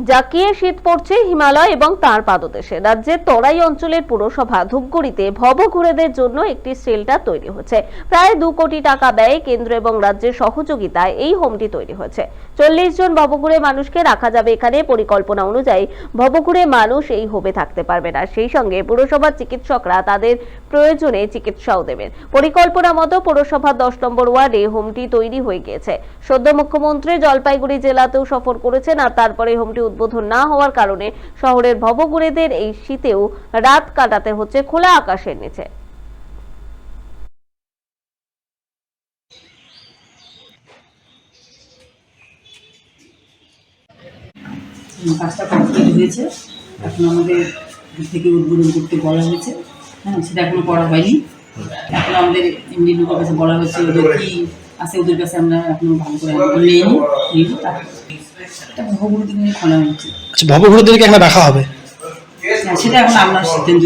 জাকিয়ে শীত পড়ছে হিমালয় এবং তার পাদদেশে। রাজ্যের তরাই অঞ্চলের পুরসভা ধূপগুড়িতে ভবঘুরেদের জন্য একটি শেল্টার তৈরি হচ্ছে। প্রায় দু কোটি টাকা ব্যয়ে কেন্দ্র এবং রাজ্যের সহযোগিতায় এই হোমটি তৈরি হয়েছে। চল্লিশ জন ভবঘুরে মানুষকে রাখা যাবে এখানে পরিকল্পনা অনুযায়ী ভবঘুরে মানুষ এই হোমে থাকতে পারবে না। সেই সঙ্গে পুরসভার চিকিৎসকরা তাদের প্রয়োজনে চিকিৎসাও দেবেন। পরিকল্পনা মতো পুরসভার দশ নম্বর ওয়ার্ডে হোমটি তৈরি হয়ে গিয়েছে। সদ্য মুখ্যমন্ত্রী জলপাইগুড়ি জেলাতেও সফর করেছেন আর তারপরে হোমটি উদ্বোধন না হওয়ার কারণে শহরের ভবঘুরেদের এই শীতেও রাত কাটাতে হচ্ছে খোলা আকাশের নিচে। কাজটা কমপ্লিট হয়েছে। এখন আমাদের থেকে উদ্বোধন করতে বলা হয়েছে। হ্যাঁ সেটা এখনও করা হয়নি। এখন আমাদের এমডি কাছে বলা হয়েছে ওদের কি আছে, ওদের কাছে আমরা এখনও ভালো করে নিব তারপর এটা ভগবতী নিয়ে খোলা হয়েছে আচ্ছা ভবঘুরেদেরকে এখানে রাখা হবে? হ্যাঁ, সেটা এখন আমরা সিদ্ধান্ত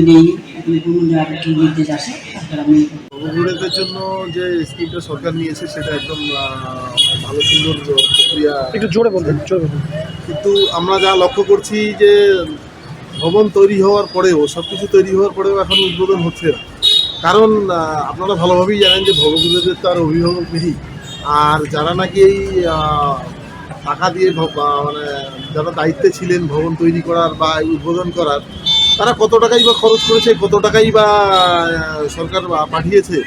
নির্দেশ আসে তারপর জন্য যে স্কিমটা সরকার নিয়েছে সেটা একদম ভালো সুন্দর প্রক্রিয়া একটু জোরে বলবেন জোরে বলবেন কিন্তু আমরা যা লক্ষ্য করছি যে ভবন তৈরি হওয়ার পরেও সব কিছু তৈরি হওয়ার পরেও এখন উদ্বোধন হচ্ছে না। কারণ আপনারা ভালোভাবেই জানেন যে ভবঘুরেদের তো আর অভিভাবক নেই। আর যারা নাকি এই টাকা দিয়ে মানে যারা দায়িত্বে ছিলেন ভবন তৈরি করার বা উদ্বোধন করার, তারা কত টাকাই বা খরচ করেছে, কত টাকাই বা সরকার পাঠিয়েছে,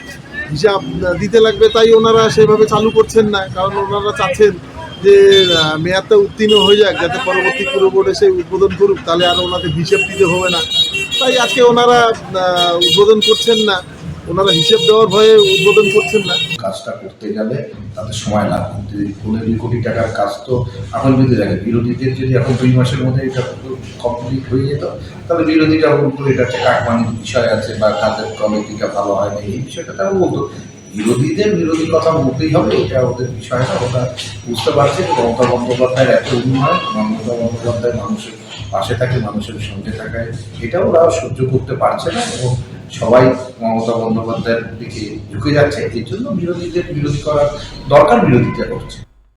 হিসাব দিতে লাগবে তাই ওনারা সেভাবে চালু করছেন না, কারণ ওনারা চাচ্ছেন যে মেয়াদটা উত্তীর্ণ হয়ে যাক, যাতে পরবর্তী পুরো বোর্ড এসে উদ্বোধন করুক, তাহলে আর ওনাদের হিসেব দিতে হবে না। তাই আজকে ওনারা উদ্বোধন করছেন না। ওনারা হিসেব দেওয়ার ভয়ে উদ্বোধন করছেন না। কাজটা করতে গেলে তাদের সময় লাগবে। পনেরো দুই কোটি টাকার কাজ তো এখন যদি দেখে বিরোধীদের যদি এখন দুই মাসের মধ্যে এটা কমপ্লিট হয়ে যেত, তাহলে বিরোধীরা বলতো, এটা একটা কাকমানির বিষয় আছে বা কাজের কোয়ালিটিটা ভালো হয় না এই বিষয়টা তারা বলতো। বিরোধীদের বিরোধী কথা বলতেই হবে, এটা ওদের বিষয় না। ওরা বুঝতে পারছে মমতা বন্দ্যোপাধ্যায়ের এত উন্নয়ন মমতা বন্দ্যোপাধ্যায় মানুষের পাশে থাকে, মানুষের সঙ্গে থাকায়, এটা ওরা সহ্য করতে পারছে না। এবং সবাই মমতা বন্দ্যোপাধ্যায়ের দিকে ঢুকে যাচ্ছে এই জন্য বিরোধীদের বিরোধী করার দরকার বিরোধিতা করছে